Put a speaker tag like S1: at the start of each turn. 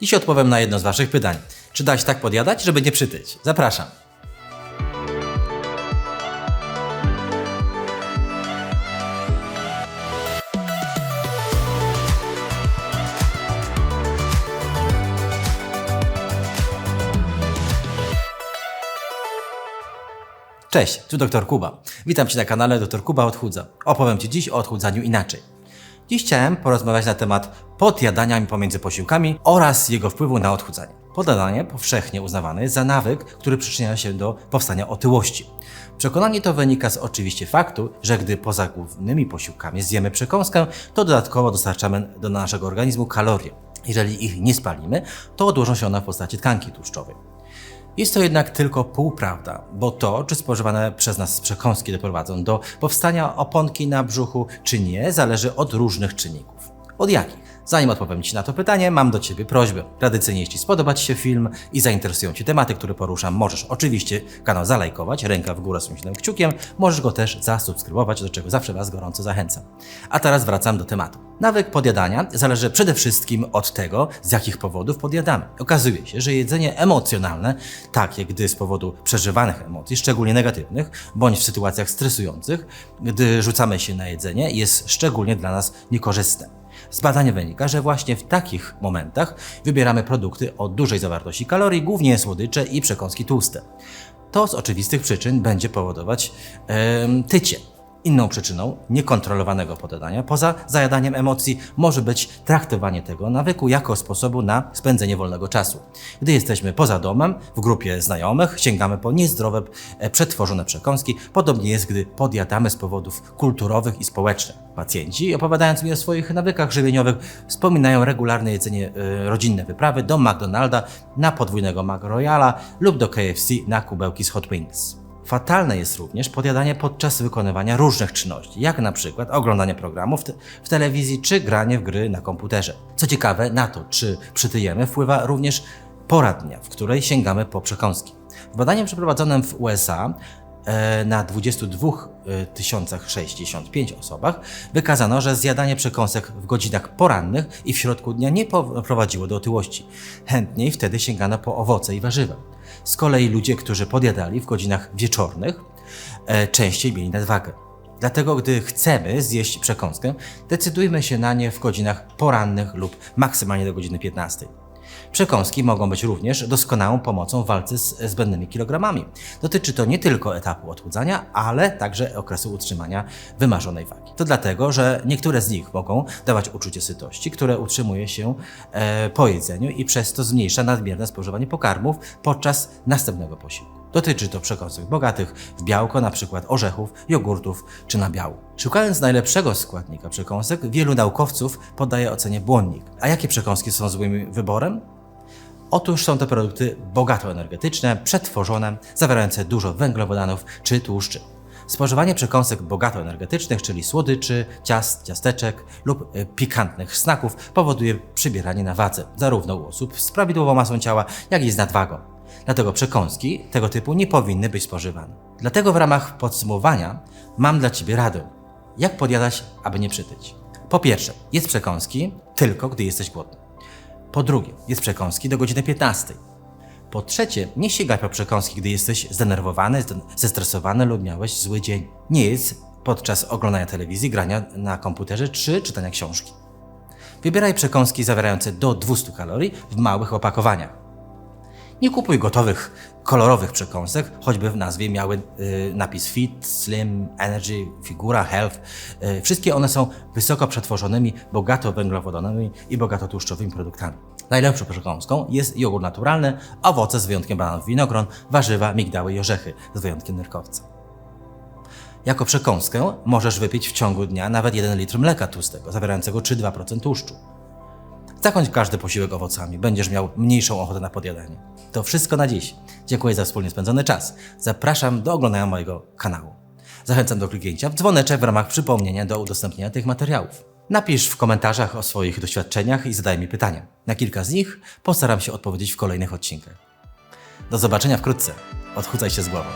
S1: Dziś odpowiem na jedno z Waszych pytań. Czy dać tak podjadać, żeby nie przytyć? Zapraszam. Cześć, tu dr Kuba. Witam Cię na kanale dr Kuba Odchudza. Opowiem Ci dziś o odchudzaniu inaczej. Dziś chciałem porozmawiać na temat podjadania pomiędzy posiłkami oraz jego wpływu na odchudzanie. Podjadanie powszechnie uznawane jest za nawyk, który przyczynia się do powstania otyłości. Przekonanie to wynika z oczywiście faktu, że gdy poza głównymi posiłkami zjemy przekąskę, to dodatkowo dostarczamy do naszego organizmu kalorie. Jeżeli ich nie spalimy, to odłożą się one w postaci tkanki tłuszczowej. Jest to jednak tylko półprawda, bo to, czy spożywane przez nas przekąski doprowadzą do powstania oponki na brzuchu, czy nie, zależy od różnych czynników. Od jakich? Zanim odpowiem Ci na to pytanie, mam do Ciebie prośbę. Tradycyjnie, jeśli spodoba Ci się film i zainteresują Cię tematy, które poruszam, możesz oczywiście kanał zalajkować, ręka w górę z myślnym kciukiem, możesz go też zasubskrybować, do czego zawsze Was gorąco zachęcam. A teraz wracam do tematu. Nawyk podjadania zależy przede wszystkim od tego, z jakich powodów podjadamy. Okazuje się, że jedzenie emocjonalne, takie gdy z powodu przeżywanych emocji, szczególnie negatywnych, bądź w sytuacjach stresujących, gdy rzucamy się na jedzenie, jest szczególnie dla nas niekorzystne. Z badań wynika, że właśnie w takich momentach wybieramy produkty o dużej zawartości kalorii, głównie słodycze i przekąski tłuste. To z oczywistych przyczyn będzie powodować em, tycie. Inną przyczyną niekontrolowanego podjadania, poza zajadaniem emocji, może być traktowanie tego nawyku jako sposobu na spędzenie wolnego czasu. Gdy jesteśmy poza domem, w grupie znajomych, sięgamy po niezdrowe, e, przetworzone przekąski. Podobnie jest, gdy podjadamy z powodów kulturowych i społecznych. Pacjenci, opowiadając mi o swoich nawykach żywieniowych, wspominają regularne jedzenie e, rodzinne wyprawy do McDonalda na podwójnego McRoyala lub do KFC na kubełki z Hot Wings. Fatalne jest również podjadanie podczas wykonywania różnych czynności, jak na przykład oglądanie programów w telewizji czy granie w gry na komputerze. Co ciekawe, na to, czy przytyjemy, wpływa również pora dnia, w której sięgamy po przekąski. W badaniu przeprowadzonym w USA na 22 065 osobach wykazano, że zjadanie przekąsek w godzinach porannych i w środku dnia nie prowadziło do otyłości. Chętniej wtedy sięgano po owoce i warzywa. Z kolei ludzie, którzy podjadali w godzinach wieczornych, e, częściej mieli nadwagę. Dlatego, gdy chcemy zjeść przekąskę, decydujmy się na nie w godzinach porannych lub maksymalnie do godziny 15. Przekąski mogą być również doskonałą pomocą w walce z zbędnymi kilogramami. Dotyczy to nie tylko etapu odchudzania, ale także okresu utrzymania wymarzonej wagi. To dlatego, że niektóre z nich mogą dawać uczucie sytości, które utrzymuje się e, po jedzeniu i przez to zmniejsza nadmierne spożywanie pokarmów podczas następnego posiłku. Dotyczy to przekąsek bogatych w białko, np. orzechów, jogurtów czy nabiału. Szukając najlepszego składnika przekąsek, wielu naukowców podaje ocenie błonnik. A jakie przekąski są złym wyborem? Otóż są to produkty bogato energetyczne, przetworzone, zawierające dużo węglowodanów czy tłuszczy. Spożywanie przekąsek bogato energetycznych, czyli słodyczy, ciast, ciasteczek lub e, pikantnych snaków powoduje przybieranie na wadze, zarówno u osób z prawidłową masą ciała, jak i z nadwagą. Dlatego przekąski tego typu nie powinny być spożywane. Dlatego w ramach podsumowania mam dla Ciebie radę, jak podjadać, aby nie przytyć. Po pierwsze, jedz przekąski tylko, gdy jesteś głodny. Po drugie, jest przekąski do godziny 15. Po trzecie, nie sięgaj po przekąski, gdy jesteś zdenerwowany, zden- zestresowany lub miałeś zły dzień. Nie jedz podczas oglądania telewizji, grania na komputerze czy czytania książki. Wybieraj przekąski zawierające do 200 kalorii w małych opakowaniach. Nie kupuj gotowych, kolorowych przekąsek, choćby w nazwie miały y, napis Fit, Slim, Energy, Figura, Health. Y, wszystkie one są wysoko przetworzonymi, bogato węglowodanami i bogato tłuszczowymi produktami. Najlepszą przekąską jest jogurt naturalny, owoce z wyjątkiem bananów, winogron, warzywa, migdały i orzechy z wyjątkiem nerkowca. Jako przekąskę możesz wypić w ciągu dnia nawet 1 litr mleka tłustego, zawierającego 3-2% tłuszczu. Zakończ każdy posiłek owocami, będziesz miał mniejszą ochotę na podjadanie. To wszystko na dziś. Dziękuję za wspólnie spędzony czas. Zapraszam do oglądania mojego kanału. Zachęcam do kliknięcia w dzwoneczek w ramach przypomnienia do udostępnienia tych materiałów. Napisz w komentarzach o swoich doświadczeniach i zadaj mi pytania. Na kilka z nich postaram się odpowiedzieć w kolejnych odcinkach. Do zobaczenia wkrótce. Odchudzaj się z głową.